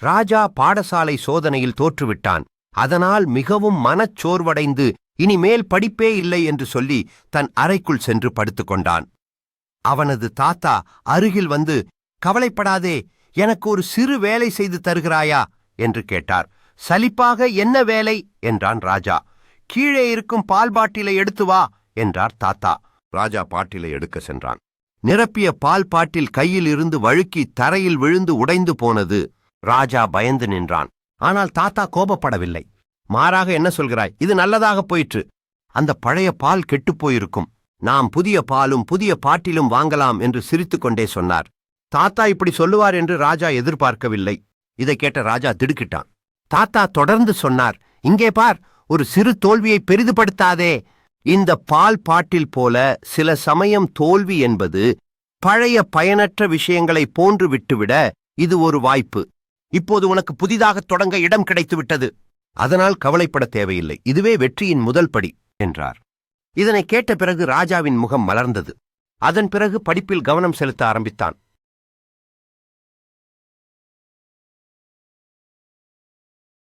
ராஜா பாடசாலை சோதனையில் தோற்றுவிட்டான். அதனால் மிகவும் மனச்சோர்வடைந்து இனிமேல் படிப்பே இல்லை என்று சொல்லி தன் அறைக்குள் சென்று படுத்துக்கொண்டான் அவனது தாத்தா அருகில் வந்து கவலைப்படாதே எனக்கு ஒரு சிறு வேலை செய்து தருகிறாயா? என்று கேட்டார். சலிப்பாக என்ன வேலை? என்றான் ராஜா. கீழே இருக்கும் பால் பாட்டிலை எடுத்து வா என்றார் தாத்தா. ராஜா பாட்டிலை எடுக்க சென்றான். நிரப்பிய பால் பாட்டில் கையில் இருந்து வழுக்கி தரையில் விழுந்து உடைந்து போனது. ராஜா பயந்து நின்றான். ஆனால் தாத்தா கோபப்படவில்லை. மாறாக என்ன சொல்கிறாய்? இது நல்லதாக போயிற்று. அந்த பழைய பால் கெட்டுப் போயிருக்கும். நாம் புதிய பாலும் புதிய பாட்டிலும் வாங்கலாம் என்று சிரித்துக்கொண்டே சொன்னார். தாத்தா இப்படி சொல்லுவார் என்று ராஜா எதிர்பார்க்கவில்லை. இதை கேட்ட ராஜா திடுக்கிட்டான். தாத்தா தொடர்ந்து சொன்னார். இங்கே பார் ஒரு சிறு தோல்வியை பெரிதுபடுத்தாதே. இந்த பால் பாட்டில் போல சில சமயம் தோல்வி என்பது பழைய பயனற்ற விஷயங்களை போன்று விட்டுவிட இது ஒரு வாய்ப்பு. இப்போது உனக்கு புதிதாக தொடங்க இடம் கிடைத்துவிட்டது. அதனால் கவலைப்பட தேவையில்லை. இதுவே வெற்றியின் முதல் படி என்றார். இதனை கேட்ட பிறகு ராஜாவின் முகம் மலர்ந்தது. அதன் பிறகு படிப்பில் கவனம் செலுத்த ஆரம்பித்தான்.